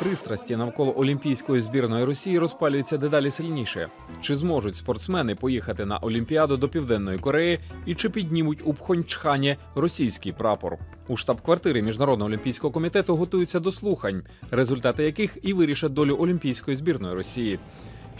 Пристрасті навколо олімпійської збірної Росії розпалюються дедалі сильніше. Чи зможуть спортсмени поїхати на Олімпіаду до Південної Кореї і чи піднімуть у Пхончхані російський прапор? У штаб-квартирі Міжнародного олімпійського комітету готуються до слухань, результати яких і вирішать долю олімпійської збірної Росії.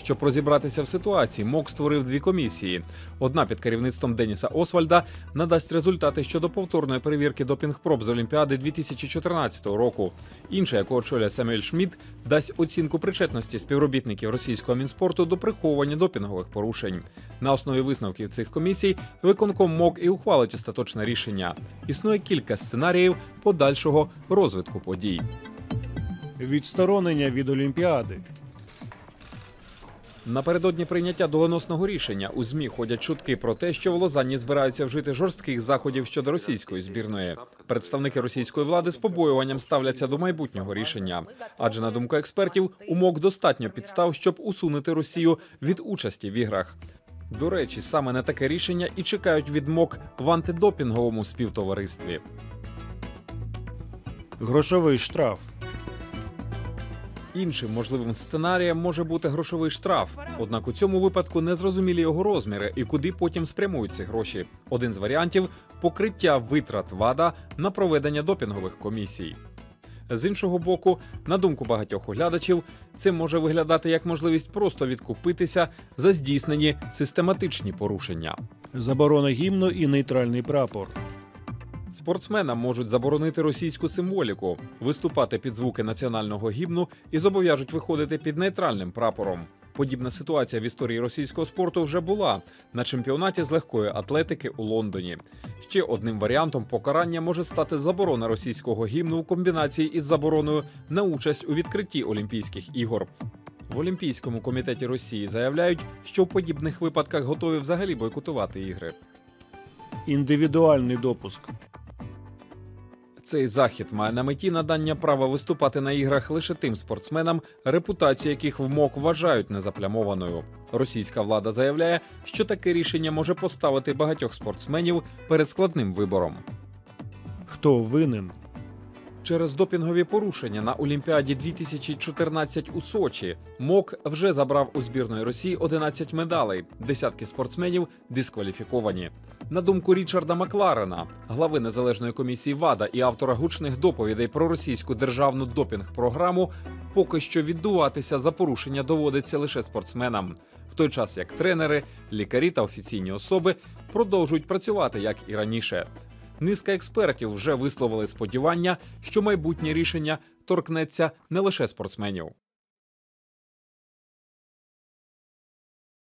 Щоб розібратися в ситуації, МОК створив дві комісії. Одна під керівництвом Деніса Освальда надасть результати щодо повторної перевірки допінг-проб з Олімпіади 2014 року. Інша, яку очолює Самюель Шмідт, дасть оцінку причетності співробітників російського мінспорту до приховування допінгових порушень. На основі висновків цих комісій виконком МОК і ухвалить остаточне рішення. Існує кілька сценаріїв подальшого розвитку подій. Відсторонення від Олімпіади. Напередодні прийняття доленосного рішення у змі ходять чутки про те, що в Лозанні збираються вжити жорстких заходів щодо російської збірної. Представники російської влади з побоюванням ставляться до майбутнього рішення. Адже на думку експертів, у МОК достатньо підстав, щоб усунути Росію від участі в іграх. До речі, саме на таке рішення і чекають від МОК в антидопінговому співтоваристві. Грошовий штраф. Іншим можливим сценарієм може бути грошовий штраф. Однак у цьому випадку не зрозумілі його розміри і куди потім спрямують ці гроші. Один з варіантів покриття витрат ВАДА на проведення допінгових комісій. З іншого боку, на думку багатьох оглядачів, це може виглядати як можливість просто відкупитися за здійснені систематичні порушення. Заборона гімну і нейтральний прапор. Спортсменам можуть заборонити російську символіку, виступати під звуки національного гімну і зобов'яжуть виходити під нейтральним прапором. Подібна ситуація в історії російського спорту вже була на чемпіонаті з легкої атлетики у Лондоні. Ще одним варіантом покарання може стати заборона російського гімну у комбінації із забороною на участь у відкритті Олімпійських ігор. В Олімпійському комітеті Росії заявляють, що в подібних випадках готові взагалі бойкотувати ігри. Індивідуальний допуск. Цей захід має на меті надання права виступати на іграх лише тим спортсменам, репутацію яких в МОК вважають незаплямованою. Російська влада заявляє, що таке рішення може поставити багатьох спортсменів перед складним вибором. Хто винен? Через допінгові порушення на Олімпіаді 2014 у Сочі МОК вже забрав у збірної Росії 11 медалей. Десятки спортсменів дискваліфіковані. На думку Річарда Макларена, глави незалежної комісії ВАДА і автора гучних доповідей про російську державну допінг-програму, поки що віддуватися за порушення доводиться лише спортсменам, в той час як тренери, лікарі та офіційні особи продовжують працювати як і раніше. Низка експертів вже висловили сподівання, що майбутнє рішення торкнеться не лише спортсменів.